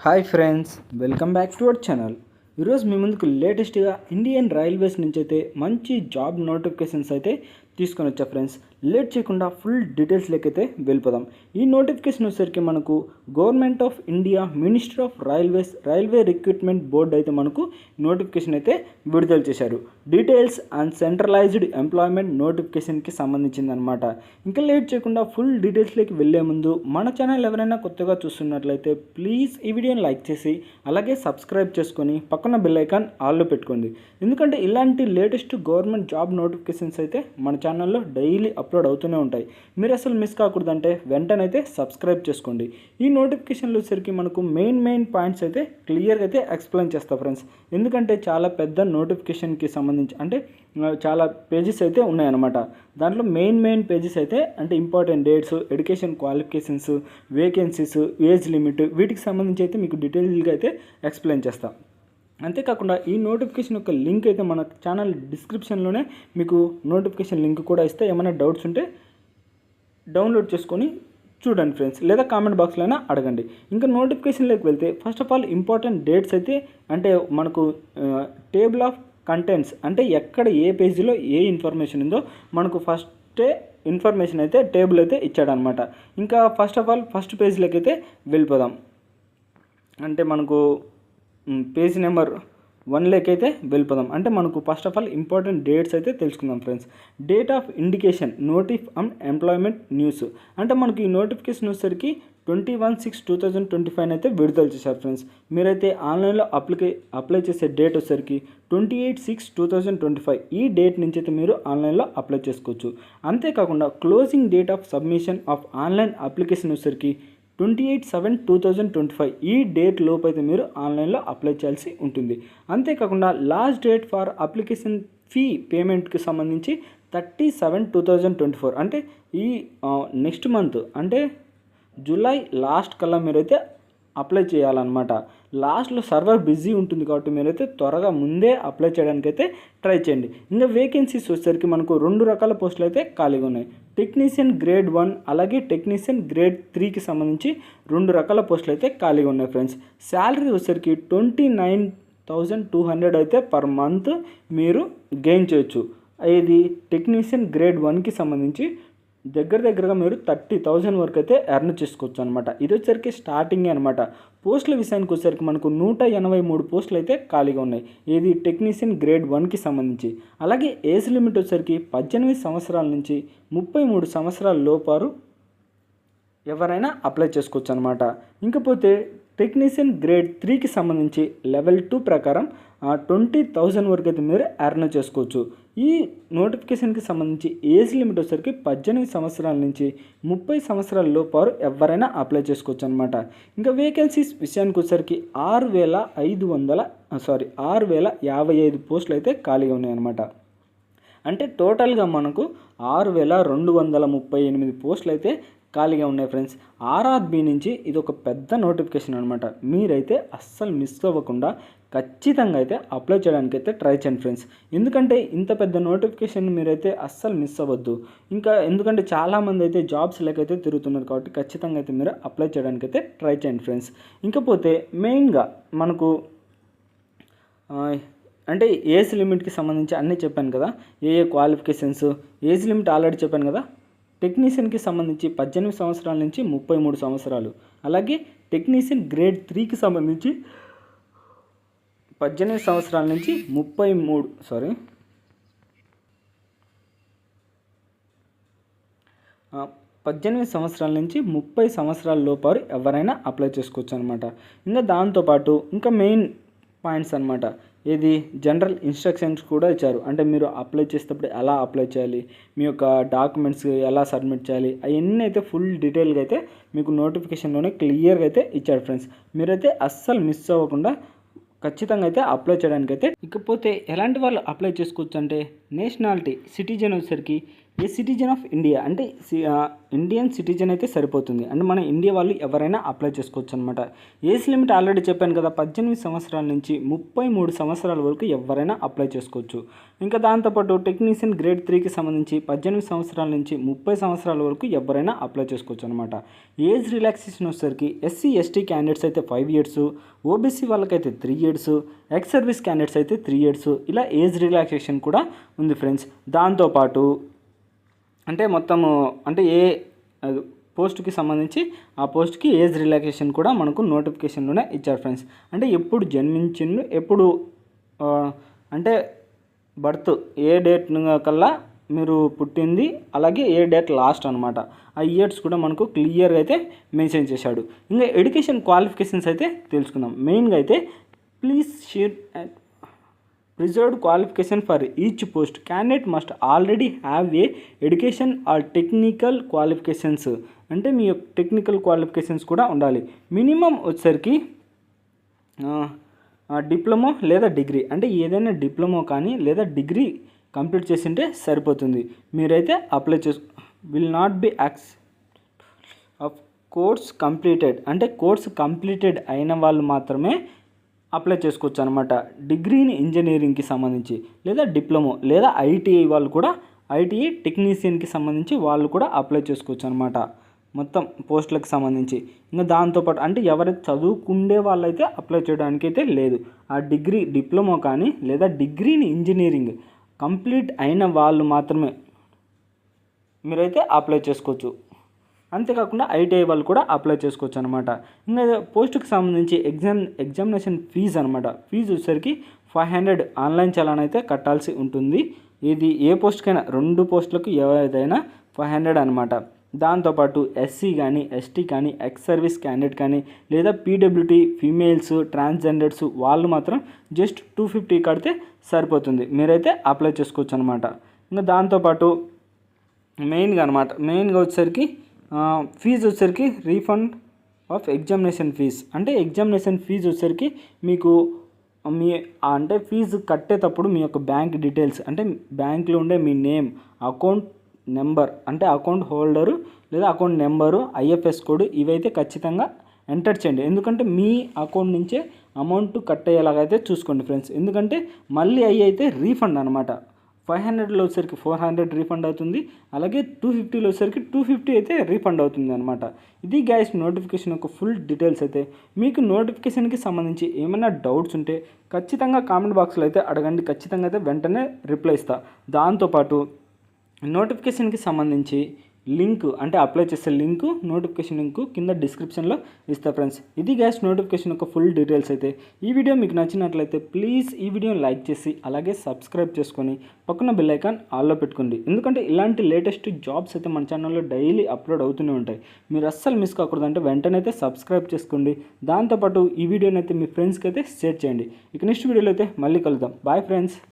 Hi friends welcome back to our channel. ఈరోజు మీ ముందుకు లేటెస్ట్గా ఇండియన్ రైల్వేస్ నుంచి అయితే మంచి జాబ్ నోటిఫికేషన్స్ అయితే తీసుకొని వచ్చా ఫ్రెండ్స్. లేట్ చేయకుండా ఫుల్ డీటెయిల్స్లోకి అయితే వెళ్ళిపోదాం. ఈ నోటిఫికేషన్ వచ్చేసరికి మనకు government of India minister of railways railway recruitment board అయితే మనకు నోటిఫికేషన్ అయితే విడుదల చేశారు. డీటెయిల్స్ అండ్ సెంట్రలైజ్డ్ ఎంప్లాయ్మెంట్ నోటిఫికేషన్కి సంబంధించింది అనమాట ఇంకా లేట్ చేయకుండా ఫుల్ డీటెయిల్స్లోకి వెళ్ళే ముందు మన ఛానల్ ఎవరైనా కొత్తగా చూస్తున్నట్లయితే ప్లీజ్ ఈ వీడియోని లైక్ చేసి అలాగే సబ్స్క్రైబ్ చేసుకొని పక్కన బెల్ ఐకాన్ ఆల్లో పెట్టుకోండి. ఎందుకంటే ఇలాంటి లేటెస్ట్ గవర్నమెంట్ జాబ్ నోటిఫికేషన్స్ అయితే మన ఛానల్లో డైలీ అప్లోడ్ అప్లోడ్ అవుతూనే ఉంటాయి. మీరు అసలు మిస్ కాకూడదంటే వెంటనైతే సబ్స్క్రైబ్ చేసుకోండి. ఈ నోటిఫికేషన్లు వచ్చేసరికి మనకు మెయిన్ మెయిన్ పాయింట్స్ అయితే క్లియర్గా అయితే ఎక్స్ప్లెయిన్ చేస్తా ఫ్రెండ్స్ ఎందుకంటే చాలా పెద్ద నోటిఫికేషన్కి సంబంధించి అంటే చాలా పేజెస్ అయితే ఉన్నాయన్నమాట. దాంట్లో మెయిన్ మెయిన్ పేజెస్ అయితే అంటే important dates education qualifications vacancies age limit వీటికి సంబంధించి అయితే మీకు డీటెయిల్గా అయితే ఎక్స్ప్లెయిన్ చేస్తాం. అంతేకాకుండా ఈ నోటిఫికేషన్ యొక్క లింక్ అయితే మన ఛానల్ డిస్క్రిప్షన్లోనే మీకు నోటిఫికేషన్ లింక్ కూడా ఇస్తే ఏమైనా డౌట్స్ ఉంటే డౌన్లోడ్ చేసుకొని చూడండి ఫ్రెండ్స్ లేదా కామెంట్ బాక్స్లో అయినా అడగండి. ఇంకా నోటిఫికేషన్లోకి వెళ్తే first of all important dates అయితే అంటే మనకు టేబుల్ ఆఫ్ కంటెంట్స్ అంటే ఎక్కడ ఏ పేజీలో ఏ ఇన్ఫర్మేషన్ ఉందో మనకు ఫస్టే ఇన్ఫర్మేషన్ అయితే టేబుల్ అయితే ఇచ్చాడనమాట. ఇంకా ఫస్ట్ ఆఫ్ ఆల్ ఫస్ట్ పేజ్లోకి అయితే వెళ్ళిపోదాం. అంటే మనకు పేజ్ నెంబర్ వన్లోకి అయితే వెళ్ళిపోదాం. అంటే మనకు first of all important dates అయితే తెలుసుకుందాం ఫ్రెండ్స్ డేట్ ఆఫ్ ఇండికేషన్ నోటిఫ్ అండ్ ఎంప్లాయ్మెంట్ న్యూస్ అంటే మనకి ఈ నోటిఫికేషన్ వచ్చేసరికి twenty one six two thousand twenty five అయితే విడుదల చేశారు ఫ్రెండ్స్ మీరైతే ఆన్లైన్లో అప్లికే అప్లై చేసే డేట్ వచ్చేసరికి twenty eight six two thousand twenty five ఈ డేట్ నుంచి అయితే మీరు ఆన్లైన్లో అప్లై చేసుకోవచ్చు. అంతేకాకుండా closing date of submission of online application వచ్చేసరికి twenty eight seven two thousand twenty five ఈ డేట్ లోపు అయితే మీరు ఆన్లైన్లో అప్లై చేయాల్సి ఉంటుంది. అంతేకాకుండా last date for application fee పేమెంట్కి సంబంధించి thirty seven two thousand twenty four అంటే ఈ నెక్స్ట్ మంత్ అంటే జూలై లాస్ట్ కల్లా మీరైతే అప్లై చేయాలన్నమాట. లాస్ట్లో సర్వర్ బిజీ ఉంటుంది కాబట్టి మీరైతే త్వరగా ముందే అప్లై చేయడానికి అయితే ట్రై చేయండి. ఇంకా వేకెన్సీస్ వచ్చేసరికి మనకు రెండు రకాల పోస్టులు అయితే ఖాళీగా ఉన్నాయి. టెక్నీషియన్ గ్రేడ్ వన్ అలాగే టెక్నీషియన్ గ్రేడ్ త్రీకి సంబంధించి రెండు రకాల పోస్టులు అయితే ఖాళీగా ఉన్నాయి ఫ్రెండ్స్. శాలరీ వచ్చేసరికి twenty nine thousand two hundred అయితే పర్ మంత్ మీరు గెయిన్ చేయొచ్చు. ఇది టెక్నీషియన్ గ్రేడ్ వన్కి సంబంధించి దగ్గర దగ్గరగా మీరు థర్టీ థౌజండ్ వరకు అయితే ఎర్న్ చేసుకోవచ్చు అనమాట ఇది వచ్చరికి స్టార్టింగ్ అనమాట పోస్టుల విషయానికి వచ్చేసరికి మనకు నూట ఎనభై మూడు పోస్టులు అయితే ఖాళీగా ఉన్నాయి. ఇది టెక్నీషియన్ గ్రేడ్ వన్కి సంబంధించి. అలాగే ఏజ్ లిమిట్ వచ్చేసరికి పద్దెనిమిది సంవత్సరాల నుంచి ముప్పై మూడు సంవత్సరాల లోపారు ఎవరైనా అప్లై చేసుకోవచ్చు అనమాట ఇంకపోతే టెక్నీషియన్ గ్రేడ్ త్రీకి సంబంధించి లెవెల్ టూ ప్రకారం ట్వంటీ థౌజండ్ వరకు అయితే మీరు ఎర్న్ చేసుకోవచ్చు. ఈ నోటిఫికేషన్కి సంబంధించి ఏజ్ లిమిట్ వచ్చేసరికి పద్దెనిమిది సంవత్సరాల నుంచి ముప్పై సంవత్సరాల లోపారు ఎవరైనా అప్లై చేసుకోవచ్చు అనమాట ఇంకా వేకెన్సీస్ విషయానికి వచ్చేసరికి ఆరు వేల ఐదు వందల సారీ ఆరు వేల యాభై ఐదు పోస్టులు అయితే ఖాళీగా ఉన్నాయన్నమాట అంటే టోటల్గా మనకు ఆరు వేల రెండు వందల ముప్పై ఎనిమిది పోస్టులు అయితే ఖాళీగా ఉన్నాయి ఫ్రెండ్స్. ఆర్ఆర్బి నుంచి ఇది ఒక పెద్ద నోటిఫికేషన్ అనమాట మీరైతే అస్సలు మిస్ అవ్వకుండా ఖచ్చితంగా అయితే అప్లై చేయడానికి అయితే ట్రై చేయండి ఫ్రెండ్స్. ఎందుకంటే ఇంత పెద్ద నోటిఫికేషన్ మీరైతే అస్సలు మిస్ అవ్వద్దు. ఇంకా ఎందుకంటే చాలామంది అయితే జాబ్స్ లేకైతే తిరుగుతున్నారు కాబట్టి ఖచ్చితంగా అయితే మీరు అప్లై చేయడానికి అయితే ట్రై చేయండి ఫ్రెండ్స్. ఇంకపోతే మెయిన్గా మనకు అంటే ఏజ్ లిమిట్కి సంబంధించి అన్నీ చెప్పాను కదా. ఏ ఏ క్వాలిఫికేషన్స్ ఏజ్ లిమిట్ ఆల్రెడీ చెప్పాను కదా. టెక్నీషియన్కి సంబంధించి పద్దెనిమిది సంవత్సరాల నుంచి ముప్పై మూడు సంవత్సరాలు. అలాగే టెక్నీషియన్ గ్రేడ్ త్రీకి సంబంధించి పద్దెనిమిది సంవత్సరాల నుంచి ముప్పై మూడు సారీ పద్దెనిమిది సంవత్సరాల నుంచి ముప్పై సంవత్సరాల లోపారు ఎవరైనా అప్లై చేసుకోవచ్చు అనమాట ఇంకా దాంతోపాటు ఇంకా మెయిన్ పాయింట్స్ అనమాట ఇది జనరల్ ఇన్స్ట్రక్షన్స్ కూడా ఇచ్చారు. అంటే మీరు అప్లై చేసేటప్పుడు ఎలా అప్లై చేయాలి మీ యొక్క డాక్యుమెంట్స్ ఎలా సబ్మిట్ చేయాలి అవన్నీ అయితే ఫుల్ డీటెయిల్గా అయితే మీకు నోటిఫికేషన్లోనే క్లియర్గా అయితే ఇచ్చారు ఫ్రెండ్స్. మీరైతే అస్సలు మిస్ అవ్వకుండా ఖచ్చితంగా అయితే అప్లై చేయడానికి అయితే ఇకపోతే ఎలాంటి వాళ్ళు అప్లై చేసుకోవచ్చు అంటే నేషనాలిటీ సిటిజన్ వచ్చేసరికి ఏ సిటిజన్ ఆఫ్ ఇండియా అంటే సి- ఇండియన్ సిటిజన్ అయితే సరిపోతుంది. అంటే మన ఇండియా వాళ్ళు ఎవరైనా అప్లై చేసుకోవచ్చు అనమాట ఏజ్ లిమిట్ ఆల్రెడీ చెప్పాను కదా పద్దెనిమిది సంవత్సరాల నుంచి ముప్పై మూడు సంవత్సరాల వరకు ఎవరైనా అప్లై చేసుకోవచ్చు. ఇంకా దాంతోపాటు టెక్నీషియన్ గ్రేడ్ త్రీకి సంబంధించి పద్దెనిమిది సంవత్సరాల నుంచి ముప్పై సంవత్సరాల వరకు ఎవరైనా అప్లై చేసుకోవచ్చు అనమాట ఏజ్ రిలాక్సేషన్ వచ్చేసరికి ఎస్సీ ఎస్టీ క్యాండిడేట్స్ అయితే ఫైవ్ ఇయర్స్ ఓబీసీ వాళ్ళకైతే three years ex service candidates అయితే త్రీ ఇయర్స్ ఇలా ఏజ్ రిలాక్సేషన్ కూడా ఉంది ఫ్రెండ్స్ దాంతోపాటు అంటే మొత్తము అంటే ఏ పోస్ట్కి సంబంధించి ఆ పోస్ట్కి ఏజ్ రిలాక్సేషన్ కూడా మనకు నోటిఫికేషన్లోనే ఇచ్చారు ఫ్రెండ్స్. అంటే ఎప్పుడు జన్మించిండు ఎప్పుడు అంటే బర్త్ ఏ డేట్ కల్లా మీరు పుట్టింది అలాగే ఏ డేట్ లాస్ట్ అనమాట ఆ ఇయర్స్ కూడా మనకు క్లియర్గా అయితే మెన్షన్ చేశాడు. ఇంకా ఎడ్యుకేషన్ క్వాలిఫికేషన్స్ అయితే తెలుసుకుందాం. మెయిన్గా అయితే please share prescribed qualification for each post candidate must already have a education or technical qualifications అంటే మీ యొక్క టెక్నికల్ క్వాలిఫికేషన్స్ కూడా ఉండాలి. మినిమం వచ్చేసరికి డిప్లొమా లేదా డిగ్రీ అంటే ఏదైనా డిప్లొమా కానీ లేదా డిగ్రీ కంప్లీట్ చేసింటే సరిపోతుంది. మీరైతే అప్లై చేసు will not be axe of course completed అంటే కోర్స్ కంప్లీటెడ్ అయిన వాళ్ళు మాత్రమే అప్లై చేసుకోవచ్చు అనమాట డిగ్రీని ఇంజనీరింగ్కి సంబంధించి లేదా డిప్లొమో లేదా ఐటీఐ వాళ్ళు కూడా ఐటీఐ టెక్నీషియన్కి సంబంధించి వాళ్ళు కూడా అప్లై చేసుకోవచ్చు అనమాట మొత్తం పోస్టులకు సంబంధించి. ఇంకా దాంతోపాటు అంటే ఎవరైతే చదువుకుండే వాళ్ళైతే అప్లై చేయడానికి అయితే లేదు. ఆ డిగ్రీ డిప్లొమా కానీ లేదా డిగ్రీని ఇంజనీరింగ్ కంప్లీట్ అయిన వాళ్ళు మాత్రమే మీరైతే అప్లై చేసుకోవచ్చు. అంతేకాకుండా ఐటీఐ వాళ్ళు కూడా అప్లై చేసుకోవచ్చు అనమాట ఇంకా పోస్ట్కి సంబంధించి ఎగ్జామ్ ఎగ్జామినేషన్ ఫీజు అనమాట ఫీజు వచ్చేసరికి ఫైవ్ హండ్రెడ్ ఆన్లైన్ చలాన్ అయితే కట్టాల్సి ఉంటుంది. ఇది ఏ పోస్ట్కైనా రెండు పోస్టులకు ఏదైనా ఫైవ్ హండ్రెడ్ అనమాట దాంతోపాటు ఎస్సీ కానీ ఎస్టీ కానీ ఎక్స్ సర్వీస్ క్యాండిడేట్ కానీ లేదా పీడబ్ల్యూటీ ఫీమేల్స్ ట్రాన్స్జెండర్స్ వాళ్ళు మాత్రం జస్ట్ టూ ఫిఫ్టీ కడితే సరిపోతుంది. మీరైతే అప్లై చేసుకోవచ్చు అనమాట ఇంకా దాంతోపాటు మెయిన్గా అనమాట మెయిన్గా వచ్చేసరికి ఫీజు వచ్చేసరికి రీఫండ్ ఆఫ్ ఎగ్జామినేషన్ ఫీజ్ అంటే ఎగ్జామినేషన్ ఫీజు వచ్చేసరికి మీకు మీ అంటే ఫీజు కట్టేటప్పుడు మీ యొక్క బ్యాంక్ డీటెయిల్స్ అంటే బ్యాంక్లో ఉండే మీ నేమ్ అకౌంట్ నెంబర్ అంటే అకౌంట్ హోల్డరు లేదా అకౌంట్ నెంబరు ఐఎఫ్ఎస్ కోడ్ ఇవైతే ఖచ్చితంగా ఎంటర్ చేయండి. ఎందుకంటే మీ అకౌంట్ నుంచే అమౌంట్ కట్ అయ్యేలాగైతే చూసుకోండి ఫ్రెండ్స్ ఎందుకంటే మళ్ళీ అయ్యి అయితే రీఫండ్ అనమాట ఫైవ్ హండ్రెడ్లో వచ్చేసరికి ఫోర్ హండ్రెడ్ రీఫండ్ అవుతుంది. అలాగే టూ ఫిఫ్టీలో వచ్చేసరికి టూ ఫిఫ్టీ అయితే రీఫండ్ అవుతుంది అనమాట ఇది గ్యాస్ నోటిఫికేషన్ యొక్క ఫుల్ డీటెయిల్స్ అయితే. మీకు నోటిఫికేషన్కి సంబంధించి ఏమైనా డౌట్స్ ఉంటే ఖచ్చితంగా కామెంట్ బాక్స్లో అయితే అడగండి. ఖచ్చితంగా అయితే వెంటనే రిప్లై ఇస్తా. దాంతోపాటు నోటిఫికేషన్కి సంబంధించి లింక్ అంటే అప్లై చేసే లింక్ నోటిఫికేషన్ లింక్ కింద డిస్క్రిప్షన్లో ఇస్తా ఫ్రెండ్స్. ఇది గ్యాస్ నోటిఫికేషన్ యొక్క ఫుల్ డీటెయిల్స్ అయితే. ఈ వీడియో మీకు నచ్చినట్లయితే ప్లీజ్ ఈ వీడియోని లైక్ చేసి అలాగే సబ్స్క్రైబ్ చేసుకొని పక్కన బెల్ ఐకాన్ ఆల్లో పెట్టుకోండి. ఎందుకంటే ఇలాంటి లేటెస్ట్ జాబ్స్ అయితే మన ఛానల్లో డైలీ అప్లోడ్ అవుతూనే ఉంటాయి. మీరు అస్సలు మిస్ కాకూడదు అంటే వెంటనే అయితే సబ్స్క్రైబ్ చేసుకోండి. దాంతోపాటు ఈ వీడియోని అయితే మీ ఫ్రెండ్స్కి అయితే షేర్ చేయండి. ఇక నెక్స్ట్ వీడియోలో అయితే మళ్ళీ కలుద్దాం. Bye friends